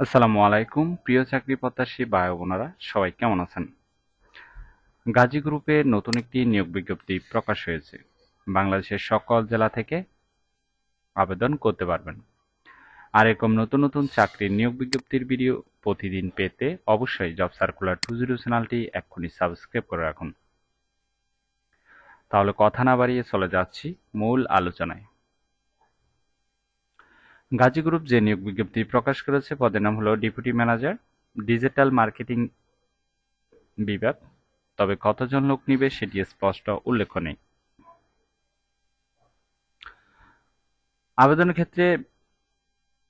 আসসালামু আলাইকুম, প্রিয় চাকরি প্রত্যাশী ভাই বোনেরা, সবাই কেমন আছেন? গাজী গ্রুপে নতুন একটি নিয়োগ বিজ্ঞপ্তি প্রকাশ হয়েছে। বাংলাদেশের সকল জেলা থেকে আবেদন করতে পারবেন। আর এরকম নতুন নতুন চাকরির নিয়োগ বিজ্ঞপ্তির ভিডিও প্রতিদিন পেতে অবশ্যই জব সার্কুলার টু জিরো চ্যানেলটি এক্ষুনি সাবস্ক্রাইব করে রাখুন। তাহলে কথা না বাড়িয়ে চলে যাচ্ছি মূল আলোচনায়। গাজী গ্রুপ যে নিয়োগ বিজ্ঞপ্তি প্রকাশ করেছে, পদের নাম হলো ডেপুটি ম্যানেজার ডিজিটাল মার্কেটিং বিভাগ তবে কতজন লোক নিবে সেটি স্পষ্ট উল্লেখ নেই। আবেদনের ক্ষেত্রে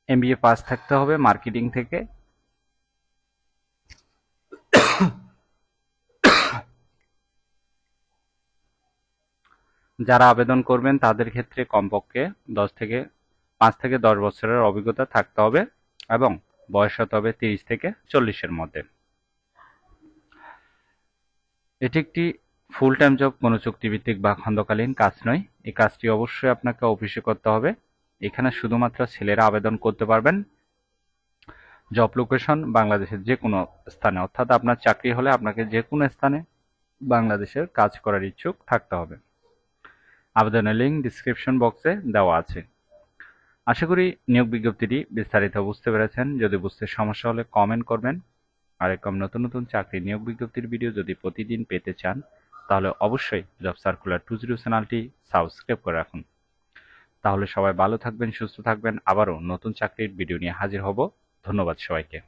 এমবিএ পাস থাকতে হবে মার্কেটিং থেকে। যারা আবেদন করবেন তাদের ক্ষেত্রে কমপক্ষে দশ থেকে পাঁচ থেকে দশ বছরের অভিজ্ঞতা থাকতে হবে এবং বয়স হতে হবে তিরিশ থেকে চল্লিশের মধ্যে। এটি একটি ফুল টাইম জব কোনো চুক্তিভিত্তিক বা খণ্ডকালীন কাজ নয়। এই কাজটি অবশ্যই আপনাকে অফিসে করতে হবে। এখানে শুধুমাত্র ছেলেরা আবেদন করতে পারবেন। জব লোকেশন বাংলাদেশের যে কোনো স্থানে, অর্থাৎ আপনার চাকরি হলে আপনাকে যে কোনো স্থানে বাংলাদেশের কাজ করার ইচ্ছুক থাকতে হবে। আবেদনের লিঙ্ক ডিসক্রিপশন বক্সে দেওয়া আছে। আশা করি নিয়োগ বিজ্ঞপ্তিটি বিস্তারিত বুঝতে পেরেছেন। যদি বুঝতে সমস্যা হলে কমেন্ট করবেন। আর এরকম নতুন নতুন চাকরি নিয়োগ বিজ্ঞপ্তির ভিডিও যদি প্রতিদিন পেতে চান, তাহলে অবশ্যই জব সার্কুলার টু জিরো চ্যানেলটি সাবস্ক্রাইব করে রাখুন। তাহলে সবাই ভালো থাকবেন, সুস্থ থাকবেন। আবারও নতুন চাকরির ভিডিও নিয়ে হাজির হব। ধন্যবাদ সবাইকে।